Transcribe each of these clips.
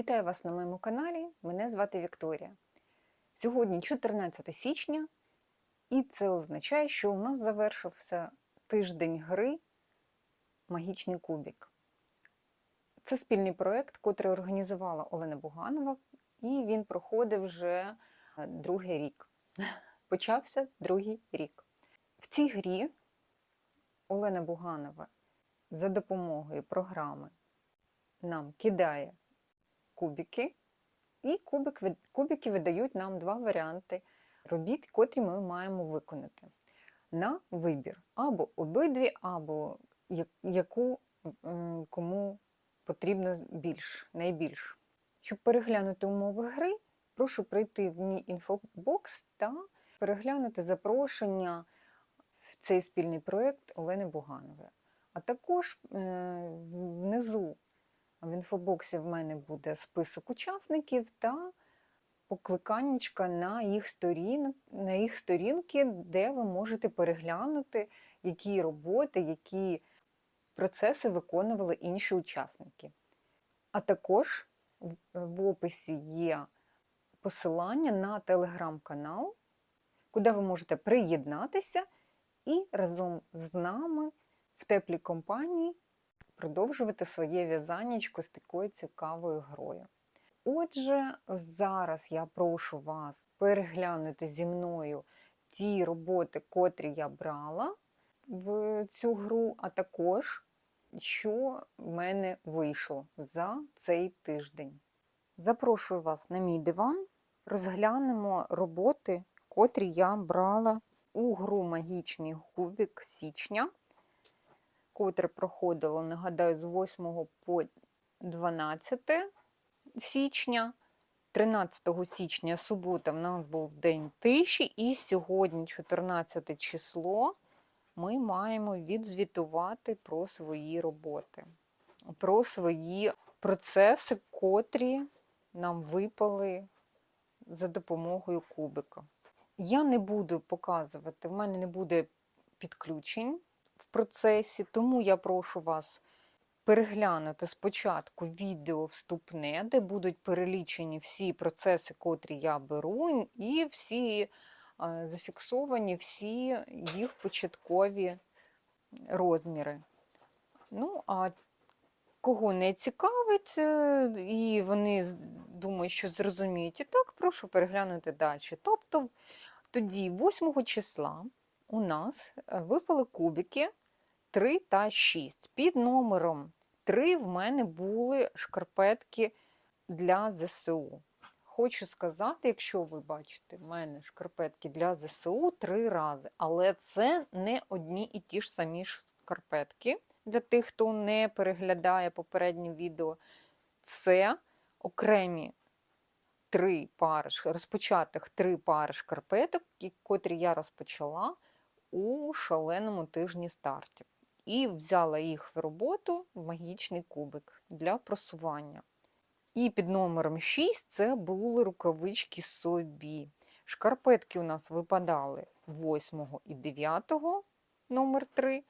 Вітаю вас на моєму каналі. Мене звати Вікторія. Сьогодні 14 січня, і це означає, що у нас завершився тиждень гри Магічний кубік. Це спільний проєкт, який організувала Олена Буганова, і він проходив вже е, другий рік. Почався другий рік. В цій грі Олена Буганова за допомогою програми нам кидає кубики, і кубик, кубики видають нам два варіанти робіт, котрі ми маємо виконати. На вибір або обидві, або яку кому потрібно більш, найбільш. Щоб переглянути умови гри, прошу прийти в мій інфобокс та переглянути запрошення в цей спільний проєкт Олени Буганової. А також е, внизу в інфобоксі в мене буде список учасників та покликаннячка на їх, сторін, на їх сторінки, де ви можете переглянути, які роботи, які процеси виконували інші учасники. А також в, описі є посилання на телеграм-канал, куди ви можете приєднатися і разом з нами в теплій компанії продовжувати своє в'язаннячко з такою цікавою грою. Отже, зараз я прошу вас переглянути зі мною ті роботи, котрі я брала в цю гру, а також що в мене вийшло за цей тиждень. Запрошую вас на мій диван, розглянемо роботи, котрі я брала у гру Магічний кубік січня котре проходило, нагадаю, з 8 по 12 січня. 13 січня субота в нас був день тиші, і сьогодні, 14 число, ми маємо відзвітувати про свої роботи, про свої процеси, котрі нам випали за допомогою кубика. Я не буду показувати, в мене не буде підключень в процесі, тому я прошу вас переглянути спочатку відео вступне, де будуть перелічені всі процеси, котрі я беру, і всі е, зафіксовані всі їх початкові розміри. Ну, а кого не цікавить, е, і вони думають, що зрозуміють і так, прошу переглянути далі. Тобто, тоді 8 числа у нас е, випали кубики 3 та 6. Під номером 3 в мене були шкарпетки для ЗСУ. Хочу сказати, якщо ви бачите, в мене шкарпетки для ЗСУ три рази, але це не одні і ті ж самі шкарпетки для тих, хто не переглядає попереднє відео. Це окремі три пари, розпочатих три пари шкарпеток, котрі я розпочала у шаленому тижні стартів. І взяла їх в роботу в магічний кубик для просування. І під номером 6 це були рукавички собі. Шкарпетки у нас випадали 8 і 9 номер 3.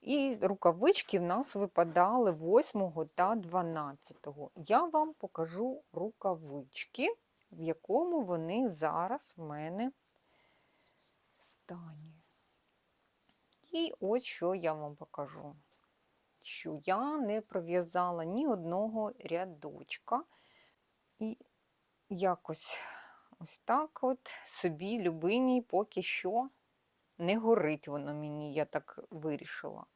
І рукавички в нас випадали 8 та 12. Я вам покажу рукавички, в якому вони зараз в мене стані. І ось що я вам покажу. Що я не пров'язала ні одного рядочка. І якось ось так от собі любимій поки що не горить воно мені, я так вирішила.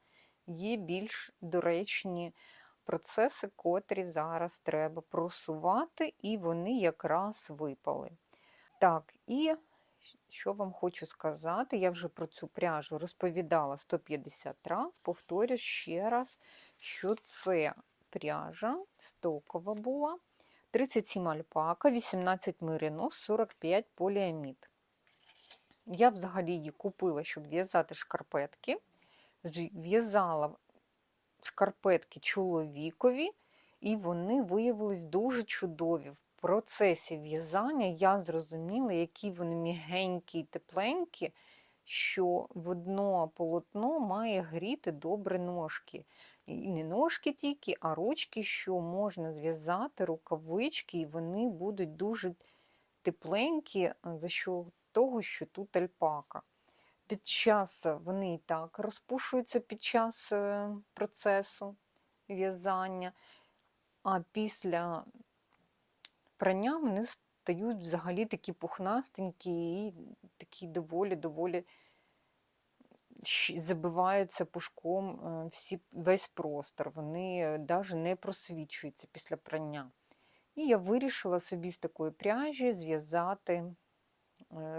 Є більш доречні процеси, котрі зараз треба просувати, і вони якраз випали. Так, і що вам хочу сказати, я вже про цю пряжу розповідала 150 раз, повторю ще раз, що це пряжа стокова була, 37 альпака, 18 меринос, 45 поліамід. Я взагалі її купила, щоб в'язати шкарпетки. В'язала шкарпетки чоловікові, і вони виявились дуже чудові. В процесі в'язання я зрозуміла, які вони мігенькі і тепленькі, що в одно полотно має гріти добре ножки. і не ножки тільки, а ручки, що можна зв'язати рукавички, і вони будуть дуже тепленькі е, за що того, що тут альпака. Під час е, вони і так розпушуються під час е, процесу в'язання, а після прання вони стають взагалі такі пухнастенькі і такі доволі-доволі забиваються пушком е, всі, весь простор. Вони навіть не просвічуються після прання. І я вирішила собі з такої пряжі зв'язати е,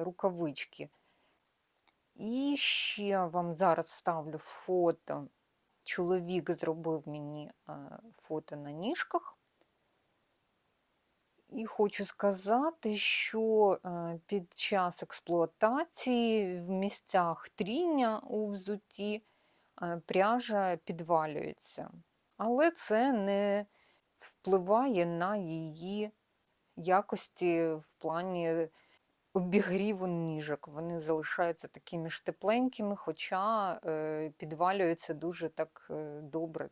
рукавички. І ще вам зараз ставлю фото. Чоловік зробив мені е, фото на ніжках. І хочу сказати, що е, під час експлуатації в місцях тріння у взутті е, пряжа підвалюється. Але це не впливає на її якості в плані обігріву ніжок. Вони залишаються такими ж тепленькими, хоча е, підвалюються дуже так е, добре,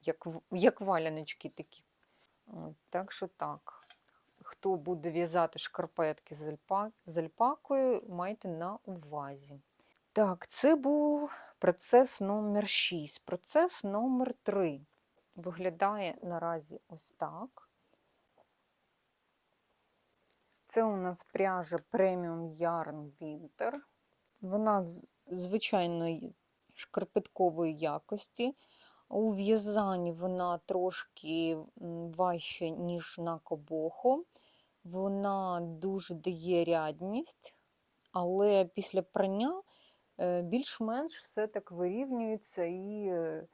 як, як валяночки такі. Так що так. Хто буде в'язати шкарпетки з, альпакою, майте на увазі. Так, це був процес номер 6. Процес номер 3 виглядає наразі ось так. Це у нас пряжа Premium Yarn Winter. Вона звичайної шкарпеткової якості. У в'язанні вона трошки м, важча, ніж на кобоху. Вона дуже дає рядність, але після прання е, більш-менш все так вирівнюється і е,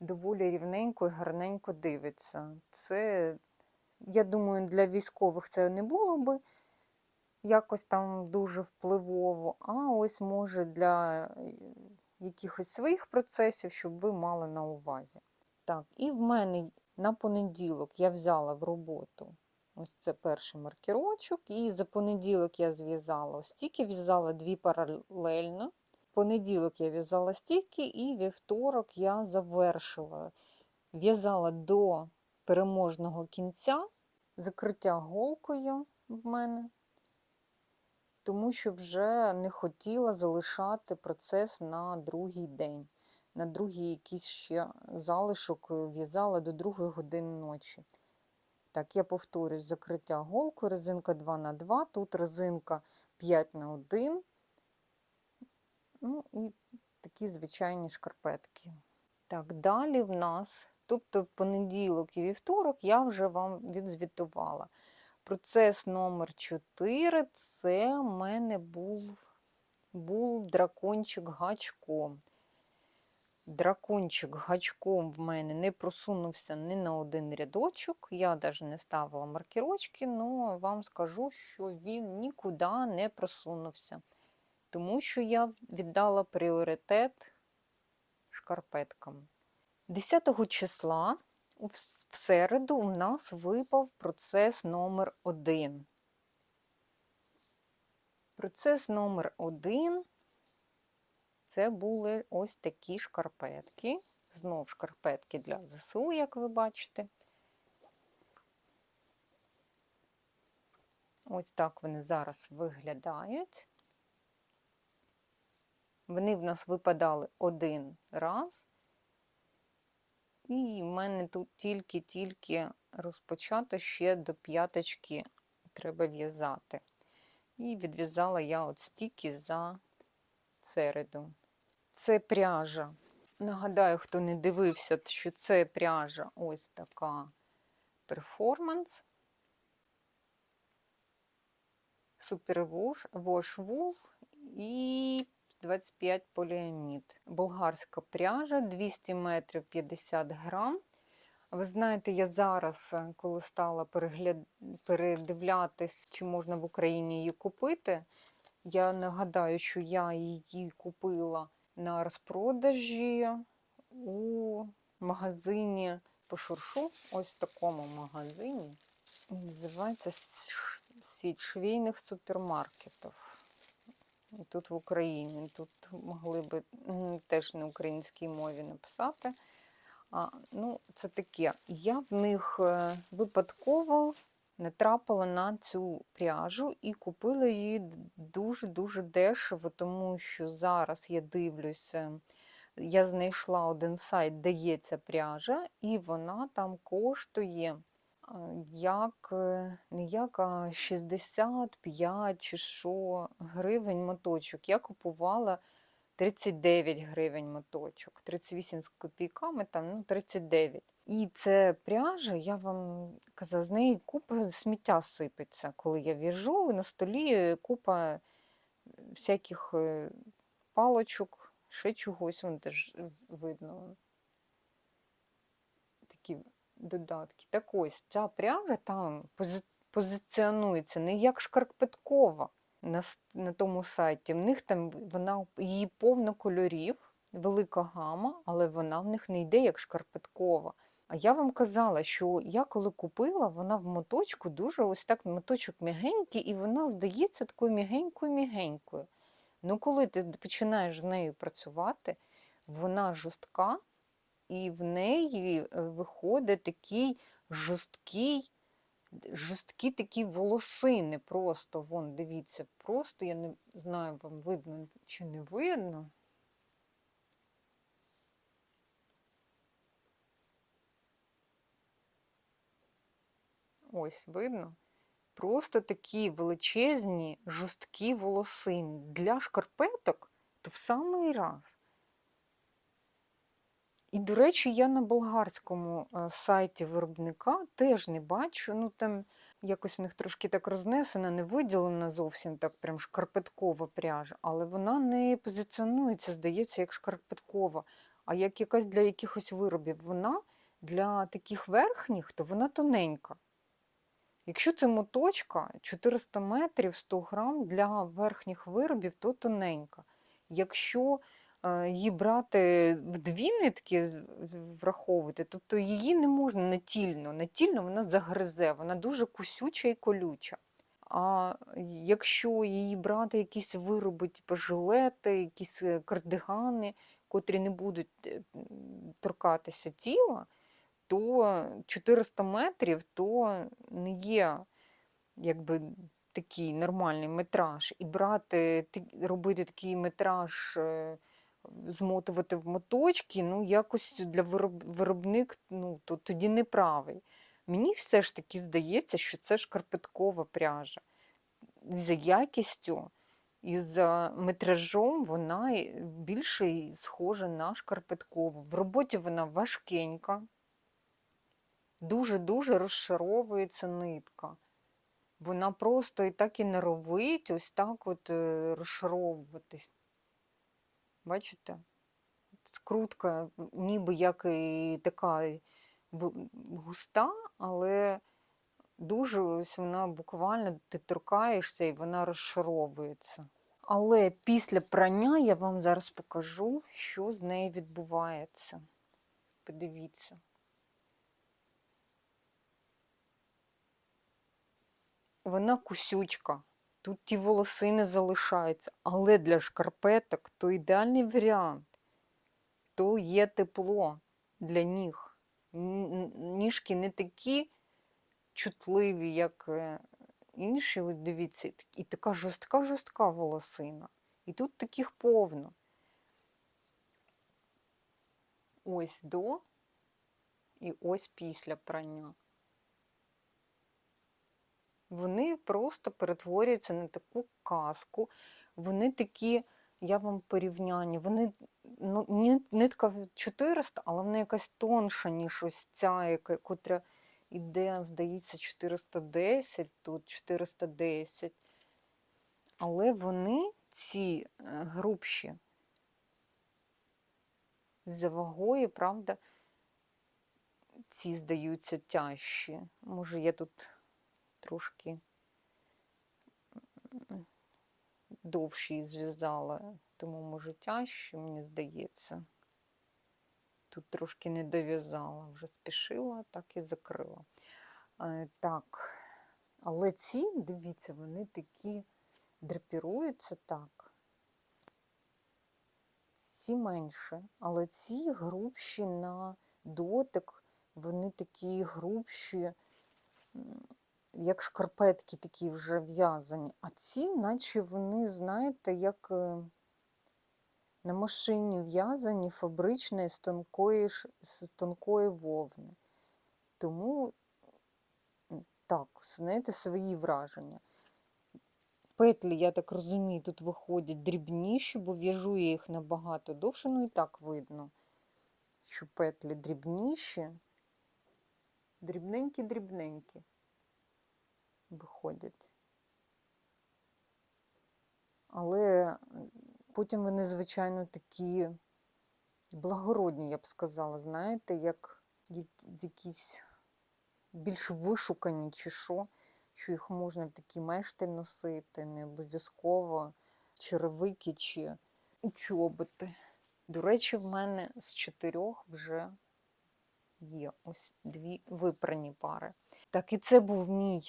доволі рівненько і гарненько дивиться. Це, я думаю, для військових це не було би якось там дуже впливово, а ось може для е, якихось своїх процесів, щоб ви мали на увазі. Так, і в мене на понеділок я взяла в роботу ось це перший маркерочок, і за понеділок я зв'язала ось стільки, в'язала дві паралельно. Понеділок я в'язала стільки, і вівторок я завершила. В'язала до переможного кінця, закриття голкою в мене тому що вже не хотіла залишати процес на другий день. На другий якийсь ще залишок е, в'язала до другої години ночі. Так, я повторюсь, закриття голкою, резинка 2 на 2 тут резинка 5 на 1 Ну і такі звичайні шкарпетки. Так, далі в нас, тобто в понеділок і вівторок, я вже вам відзвітувала. Процес номер 4 це в мене був, був дракончик гачком. Дракончик гачком в мене не просунувся ні на один рядочок. Я навіть не ставила маркерочки, але вам скажу, що він нікуди не просунувся. Тому що я віддала пріоритет шкарпеткам. 10 числа в середу у нас випав процес номер 1. Процес номер 1 це були ось такі шкарпетки. Знов шкарпетки для ЗСУ, як ви бачите. Ось так вони зараз виглядають. Вони в нас випадали один раз. І в мене тут тільки-тільки розпочато ще до п'яточки треба в'язати. І відв'язала я от стільки за середу. Це пряжа. Нагадаю, хто не дивився, що це пряжа ось така перформанс. Супервош Wool і 25 поліамід. Болгарська пряжа 200 метрів 50 грам. Ви знаєте, я зараз, е, коли стала перегляд... передивлятись, чи можна в Україні її купити, я нагадаю, що я її купила на розпродажі у магазині по шуршу, ось в такому магазині. Називається «Ш- сіть швейних супермаркетів. І Тут в Україні. Тут могли би теж на українській мові написати. А, ну, це таке. Я в них е, випадково натрапила на цю пряжу і купила її дуже-дуже дешево, тому що зараз я дивлюся, я знайшла один сайт, де є ця пряжа, і вона там коштує як е, не як а 65 чи що гривень моточок. Я купувала 39 гривень моточок, 38 з копійками, там, ну, 39. І це пряжа, я вам казала, з неї купа сміття сипеться, коли я в'яжу, на столі купа всяких е, палочок, ще чогось, вон теж видно. Додатки. Так ось, ця пряжа там позиціонується не як шкарпеткова на, на тому сайті. В них там вона її повно кольорів, велика гама, але вона в них не йде як шкарпеткова. А я вам казала, що я коли купила, вона в моточку дуже ось так моточок м'ягенький, і вона здається такою м'ягенькою-м'ягенькою. Ну, коли ти починаєш з нею працювати, вона жорстка, і в неї е, виходить такий жорсткий, жорсткі такі волосини просто. Вон, дивіться, просто я не знаю, вам видно чи не видно. Ось, видно? Просто такі величезні, жорсткі волосини. Для шкарпеток то в самий раз. І, до речі, я на болгарському е, сайті виробника теж не бачу. Ну там якось в них трошки так рознесена, не виділена зовсім так прям шкарпеткова пряжа, але вона не позиціонується, здається, як шкарпеткова, а як якась для якихось виробів. Вона для таких верхніх, то вона тоненька. Якщо це моточка 400 метрів 100 грам для верхніх виробів, то тоненька. Якщо її брати в дві нитки враховувати, тобто її не можна натільно. Натільно вона загризе, вона дуже кусюча і колюча. А якщо її брати якісь вироби, типу жилети, якісь е, кардигани, котрі не будуть е, торкатися тіла, то 400 метрів то не є якби такий нормальний метраж. І брати, робити такий метраж, е, змотувати в моточки, ну якось для вироб, виробник ну, то, тоді не правий. Мені все ж таки здається, що це шкарпеткова пряжа. За якістю і за метражом вона більше схожа на шкарпеткову. В роботі вона важкенька, дуже-дуже розшаровується нитка. Вона просто і так і норовить ось так от е, розшаровуватись. Бачите? Скрутка ніби як і така густа, але дуже ось вона буквально ти торкаєшся і вона розшаровується. Але після прання я вам зараз покажу, що з нею відбувається. Подивіться. Вона кусючка. Тут ті волосини залишаються, але для шкарпеток то ідеальний варіант. То є тепло для ніг. Ніжки не такі чутливі, як е, інші. От дивіться, і така жорстка-жорстка волосина. І тут таких повно. Ось до і ось після прання. Вони просто перетворюються на таку казку. Вони такі, я вам порівняння, вони ну, нитка в 400, але вона якась тонша, ніж ось ця, яка, котра іде, здається, 410, тут 410. Але вони, ці е, грубші, за вагою, правда, ці здаються тяжчі. Може, я тут трошки довші зв'язала, тому може тяжче, мені здається. Тут трошки не дов'язала, вже спішила, так і закрила. Е, Так, але ці, дивіться, вони такі драпіруються так. Ці менше, але ці грубші на дотик, вони такі грубші, як шкарпетки такі вже в'язані. А ці, наче вони, знаєте, як е, на машині в'язані фабричні з тонкої, з тонкої вовни. Тому так, знаєте, свої враження. Петлі, я так розумію, тут виходять дрібніші, бо в'яжу я їх набагато довше, ну і так видно, що петлі дрібніші, дрібненькі-дрібненькі виходять. Але потім вони, звичайно, такі благородні, я б сказала, знаєте, як як- якісь більш вишукані чи що, що їх можна такі мешти носити, не обов'язково черевики чи чоботи. До речі, в мене з чотирьох вже є ось дві випрані пари. Так, і це був мій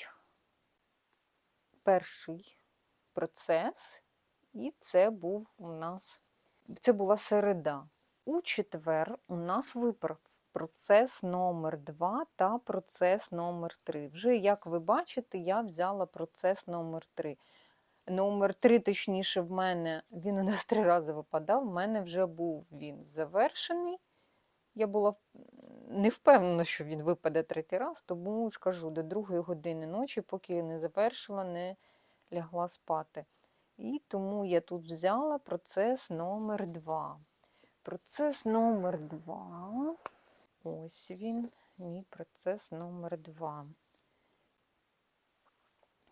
перший процес, і це був у нас це була середа. У четвер у нас виправ процес номер 2 та процес номер 3. Вже, як ви бачите, я взяла процес номер 3. Номер 3, точніше, в мене він у нас три рази випадав, в мене вже був він завершений. Я була не впевнена, що він випаде третій раз, тому ж кажу, до другої години ночі, поки не завершила, не лягла спати. І тому я тут взяла процес номер 2. Процес номер 2. Ось він, мій процес номер 2.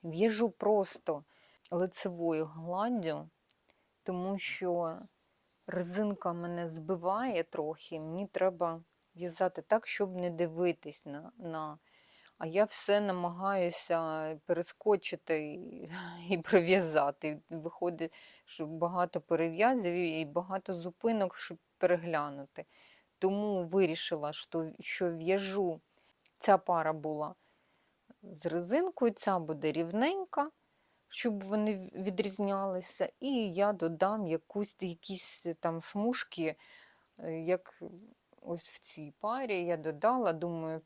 В'яжу просто лицевою гладдю, тому що резинка мене збиває трохи. Мені треба в'язати так, щоб не дивитись на. на... А я все намагаюся перескочити і, пров'язати. Виходить, що багато перев'язів і багато зупинок, щоб переглянути. Тому вирішила, що, що в'яжу. Ця пара була з резинкою, ця буде рівненька, щоб вони відрізнялися. І я додам якусь, якісь там смужки, е, як ось в цій парі я додала. Думаю,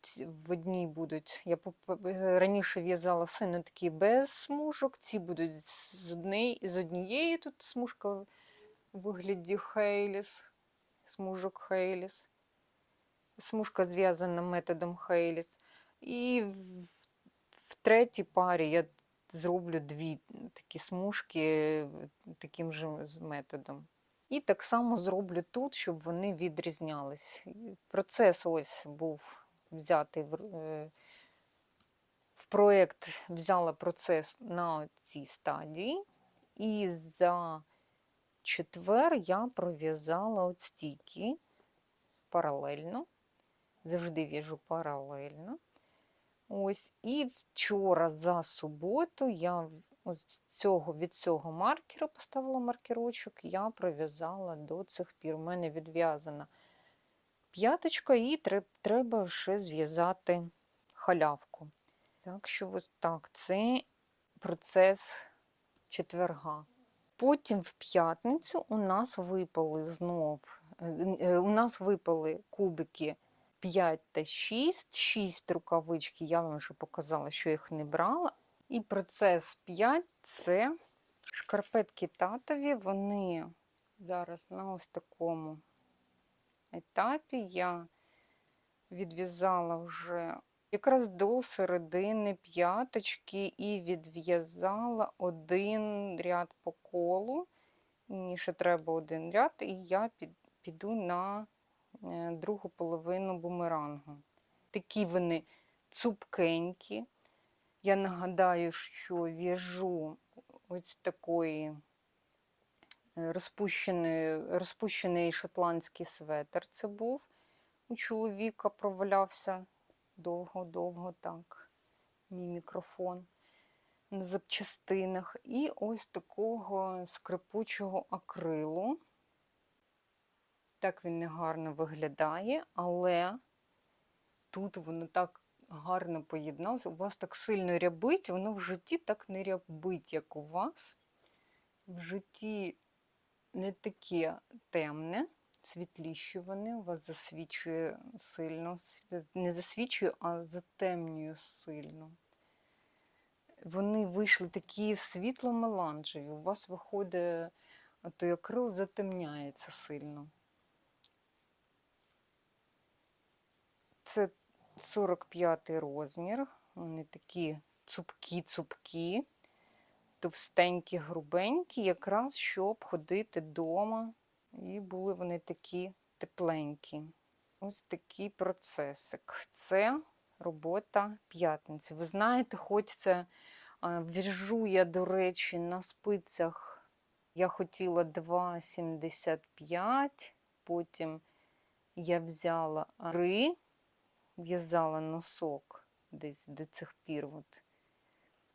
в одній будуть. Я е, раніше в'язала сину такі без смужок, ці будуть з, однієї, з однієї тут смужка в вигляді Хейліс, смужок Хейліс. Смужка зв'язана методом Хейліс. І в, в третій парі я зроблю дві такі смужки е, таким же методом. І так само зроблю тут, щоб вони відрізнялись. Процес ось був взятий в, е, в проєкт, взяла процес на цій стадії. І за четвер я пров'язала от стільки паралельно. Завжди в'яжу паралельно. Ось, і вчора за суботу я ось цього, від цього маркера поставила маркерочок, я пров'язала до цих пір. У мене відв'язана п'яточка, і треб- треба ще зв'язати халявку. Так що ось так, це процес четверга. Потім в п'ятницю у нас випали знов, е, е, у нас випали кубики 5 та 6, 6 рукавички, я вам вже показала, що їх не брала. І процес 5 це шкарпетки татові, вони зараз на ось такому етапі я відв'язала вже якраз до середини п'яточки і відв'язала один ряд по колу. Мені ще треба один ряд, і я під- піду на другу половину бумерангу. Такі вони цупкенькі. Я нагадаю, що в'яжу ось такої е, розпущений, розпущений шотландський светр. Це був у чоловіка, провалявся довго-довго так. Мій мікрофон на запчастинах. І ось такого скрипучого акрилу. Так він не гарно виглядає, але тут воно так гарно поєдналося. У вас так сильно рябить, воно в житті так не рябить, як у вас. В житті не таке темне, світліші вони, у вас засвічує сильно, не засвічує, а затемнює сильно. Вони вийшли такі світло-меланжеві. У вас виходить, той акрил затемняється сильно. Це 45 розмір. Вони такі цупкі-цупкі, товстенькі, грубенькі, якраз щоб ходити вдома. І були вони такі тепленькі. Ось такий процесик. Це робота п'ятниці. Ви знаєте, хоч це в'яжу я, до речі, на спицях. Я хотіла 2,75, потім я взяла 3, в'язала носок десь до цих пір. От.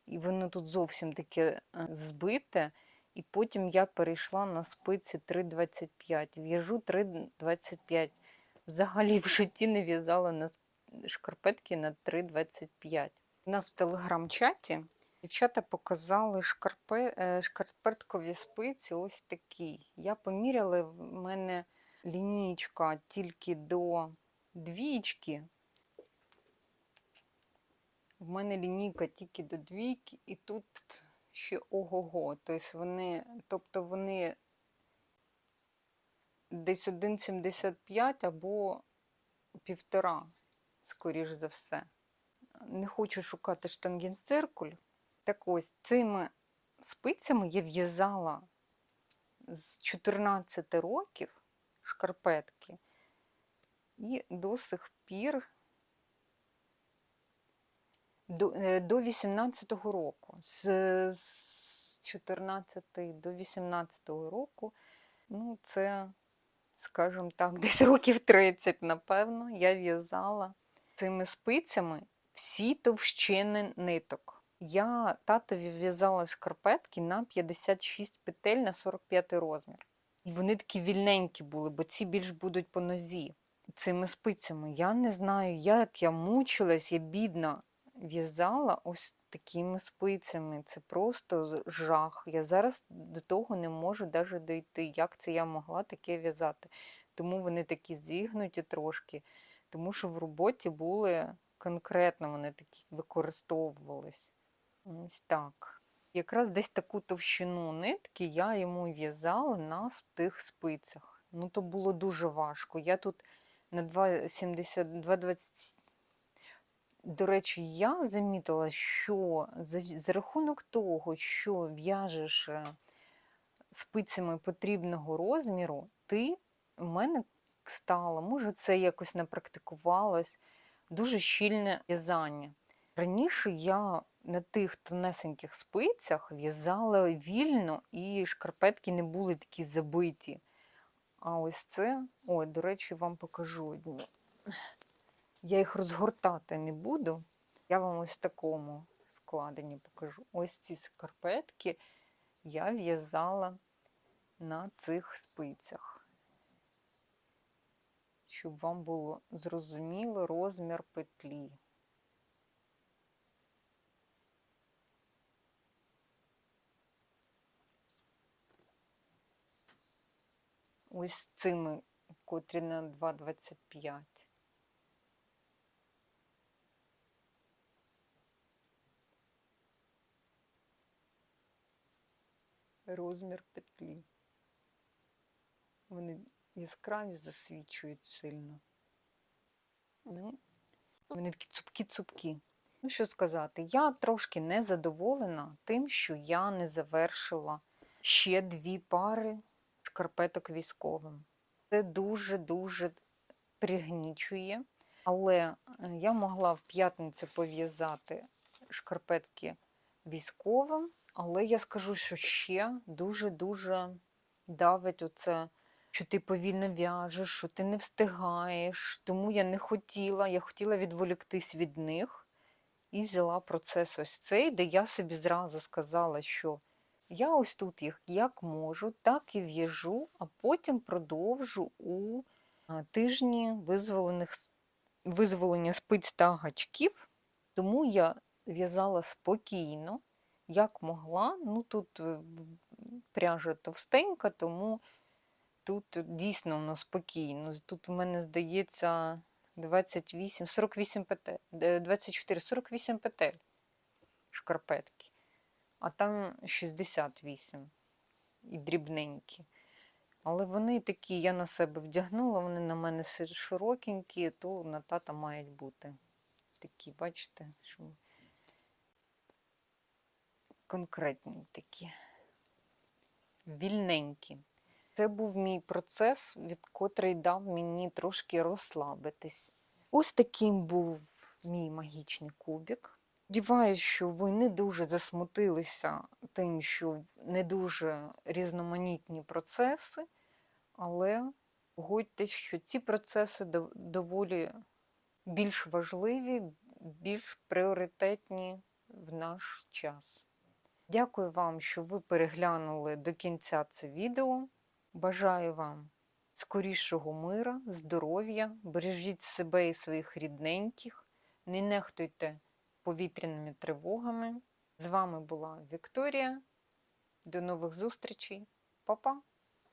І воно тут зовсім таке е, збите. І потім я перейшла на спиці 3,25. В'яжу 3,25. Взагалі в житті не в'язала на шкарпетки на 3,25. У нас в телеграм-чаті дівчата показали шкарпе, е, шкарпеткові спиці ось такі. Я поміряла, в мене лінієчка тільки до двічки. В мене лінійка тільки до двійки, і тут ще ого-го. Тобто вони, тобто вони десь 1,75 або півтора, скоріш за все. Не хочу шукати штангенциркуль. Так ось цими спицями я в'язала з 14 років шкарпетки. І до сих пір до, е, 18-го року. З, з 14 до 18-го року, ну, це, скажімо так, десь років 30, напевно, я в'язала цими спицями всі товщини ниток. Я татові в'язала шкарпетки на 56 петель на 45 розмір. І вони такі вільненькі були, бо ці більш будуть по нозі. Цими спицями. Я не знаю, як я мучилась, я бідна в'язала ось такими спицями. Це просто жах. Я зараз до того не можу навіть дійти, як це я могла таке в'язати. Тому вони такі зігнуті трошки, тому що в роботі були конкретно вони такі використовувались. Ось так. Якраз десь таку товщину нитки я йому в'язала на тих спицях. Ну, то було дуже важко. Я тут на 2,70, 2,20 до речі, я замітила, що за, за рахунок того, що в'яжеш е, спицями потрібного розміру, ти в мене стало, може, це якось напрактикувалось, дуже щільне в'язання. Раніше я на тих тонесеньких спицях в'язала вільно, і шкарпетки не були такі забиті. А ось це, ой, до речі, вам покажу одні. Я їх розгортати не буду. Я вам ось в такому складенні покажу. Ось ці скарпетки я в'язала на цих спицях. Щоб вам було зрозуміло розмір петлі. Ось цими, котрі на 2,25. Розмір петлі. Вони яскраві засвічують сильно. Ну, вони такі цупкі-цупкі. Ну, що сказати, я трошки не задоволена тим, що я не завершила ще дві пари шкарпеток військовим. Це дуже-дуже пригнічує. Але е, я могла в п'ятницю пов'язати шкарпетки військовим, але я скажу, що ще дуже-дуже давить оце, що ти повільно в'яжеш, що ти не встигаєш. Тому я не хотіла, я хотіла відволіктись від них і взяла процес ось цей, де я собі зразу сказала, що я ось тут їх як можу, так і в'яжу, а потім продовжу у тижні визволених, визволення спиць та гачків. Тому я в'язала спокійно, як могла. Ну тут е, пряжа товстенька, тому Тут дійсно воно спокійно. Тут в мене здається 28, 48 петель, е, 24, 48 петель шкарпетки. А там 68 і дрібненькі. Але вони такі, я на себе вдягнула, вони на мене широкенькі, то на тата мають бути. Такі, бачите, що конкретні такі. Вільненькі. Це був мій процес, від котрий дав мені трошки розслабитись. Ось таким був мій магічний кубик. Сподіваюсь, що ви не дуже засмутилися тим, що не дуже різноманітні процеси, але погодьтесь, що ці процеси доволі більш важливі, більш пріоритетні в наш час. Дякую вам, що ви переглянули до кінця це відео. Бажаю вам скорішого мира, здоров'я, бережіть себе і своїх рідненьких, не нехтуйте повітряними тривогами. З вами була Вікторія. До нових зустрічей. Па-па!